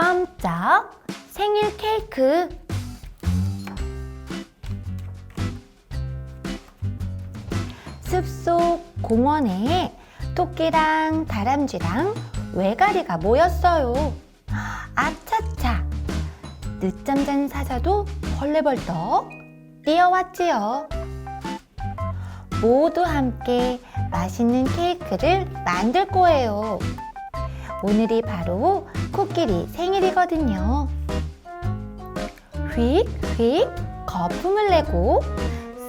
깜짝 생일 케이크. 숲속 공원에 토끼랑 다람쥐랑 외가리가 모였어요. 아차차! 늦잠 잔 사자도 벌레벌떡 뛰어왔지요. 모두 함께 맛있는 케이크를 만들 거예요. 오늘이 바로 코끼리 생일이거든요. 휙휙 거품을 내고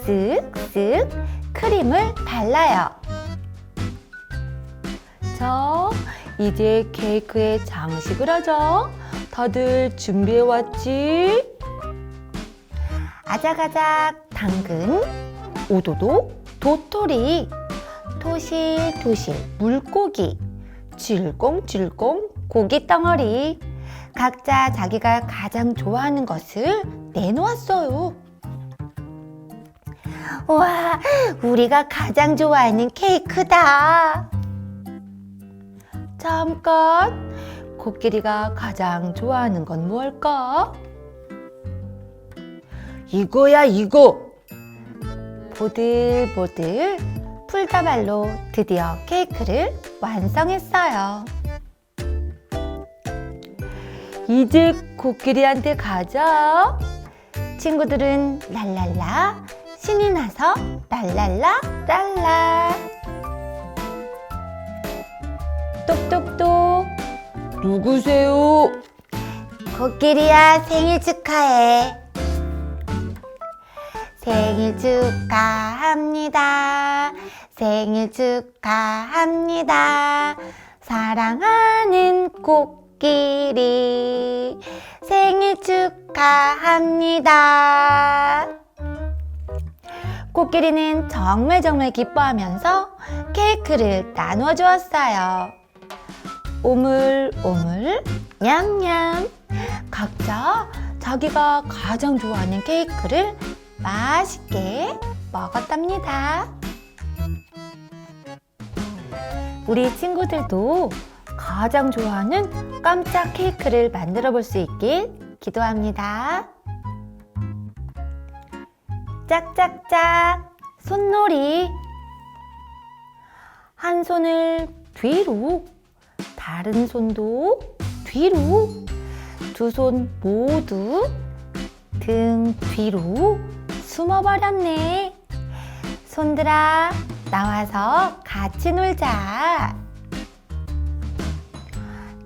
쓱쓱 크림을 발라요. 자, 이제 케이크에 장식을 하자. 다들 준비해왔지? 아작아작 당근, 오도독, 도토리, 토실토실 물고기, 질겅질겅 고기 덩어리. 각자 자기가 가장 좋아하는 것을 내놓았어요. 와, 우리가 가장 좋아하는 케이크다. 잠깐, 코끼리가 가장 좋아하는 건 뭘까? 이거야 이거 보들보들 풀다발로 드디어 케이크를 완성했어요. 이제 코끼리한테 가자. 친구들은 랄랄라 신이 나서 랄랄라 랄라 똑똑똑 누구세요? 코끼리야 생일 축하해. 생일 축하합니다. 생일 축하합니다. 사랑하는 코 끼리 생일 축하합니다. 코끼리는 정말 정말 기뻐하면서 케이크를 나누어 주었어요. 오물 오물 냠냠 각자 자기가 가장 좋아하는 케이크를 맛있게 먹었답니다. 우리 친구들도 가장 좋아하는 깜짝 케이크를 만들어 볼 수 있길 기도합니다. 짝짝짝 손놀이 한 손을 뒤로 다른 손도 뒤로 두 손 모두 등 뒤로 숨어버렸네. 손들아, 나와서 같이 놀자.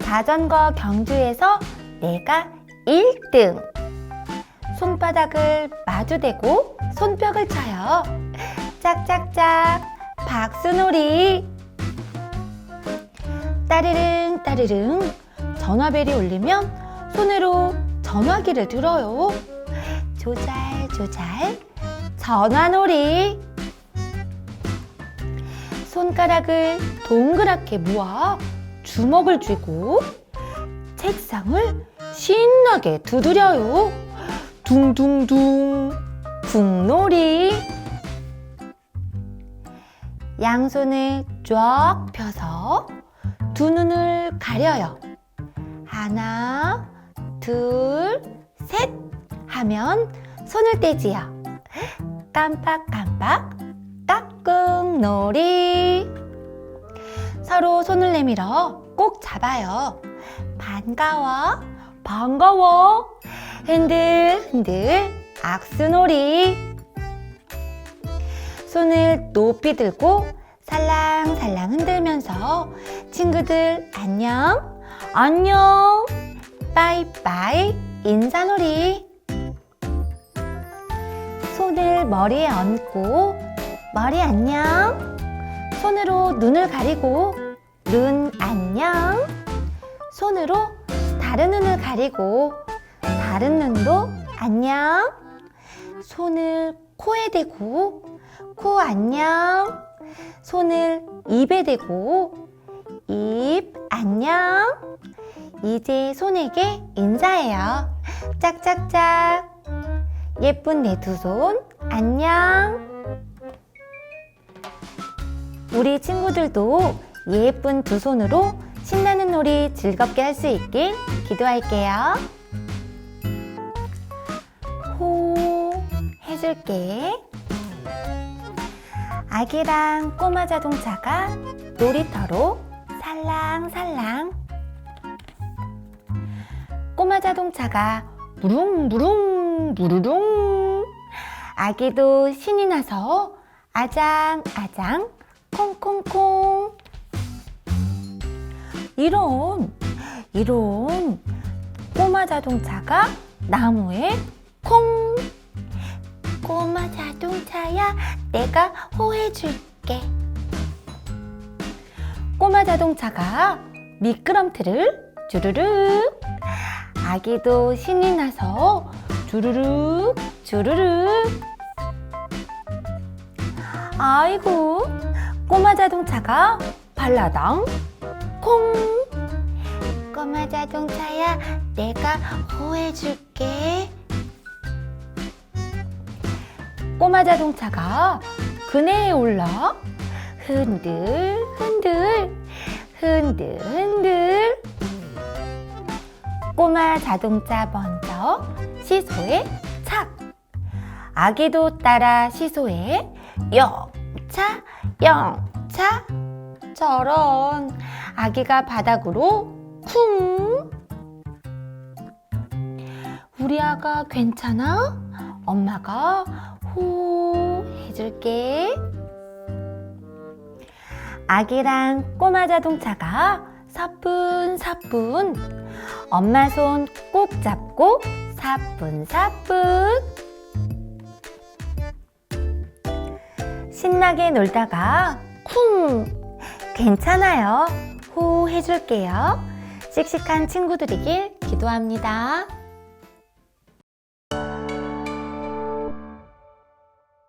자전거 경주에서 내가 1등. 손바닥을 마주대고 손뼉을 쳐요. 짝짝짝, 박수놀이. 따르릉 따르릉 전화벨이 울리면 손으로 전화기를 들어요. 조잘조잘 전화놀이 손가락을 동그랗게 모아 주먹을 쥐고 책상을 신나게 두드려요. 둥둥둥 북놀이 양손을 쫙 펴서 두 눈을 가려요. 하나, 둘, 셋 하면 손을 떼지요. 깜빡깜빡 까꿍놀이 서로 손을 내밀어 꼭 잡아요. 반가워, 반가워. 흔들 흔들 악수놀이 손을 높이 들고 살랑살랑 흔들면서 친구들 안녕, 안녕, 빠이빠이 인사놀이. 손을 머리에 얹고 머리 안녕. 손으로 눈을 가리고 눈 안녕. 손으로 다른 눈을 가리고 다른 눈도 안녕. 손을 코에 대고 코 안녕. 손을 입에 대고 입 안녕. 이제 손에게 인사해요. 짝짝짝. 예쁜 내 두 손 안녕. 우리 친구들도 예쁜 두 손으로 신나는 놀이 즐겁게 할 수 있길 기도할게요. 호 해줄게. 아기랑 꼬마 자동차가 놀이터로 살랑살랑. 꼬마 자동차가 무릉무릉 무르릉. 아기도 신이 나서 아장아장 콩콩콩. 이런 이런 꼬마 자동차가 나무에 콩! 꼬마 자동차야 내가 호해줄게. 꼬마 자동차가 미끄럼틀을 주르륵 아기도 신이 나서 주르륵 주르륵. 아이고 꼬마 자동차가 발라당 콩 꼬마 자동차야 내가 호해줄게. 꼬마 자동차가 그네에 올라 흔들 흔들 흔들 흔들. 꼬마 자동차 먼저 시소에 착. 아기도 따라 시소에 영차 영차. 저런. 아기가 바닥으로 쿵. 우리 아가 괜찮아? 엄마가 호 해줄게. 아기랑 꼬마 자동차가 사뿐사뿐. 엄마 손 꼭 잡고 사뿐사뿐. 신나게 놀다가 쿵. 괜찮아요. 호 해줄게요 씩씩한 친구들이길 기도합니다.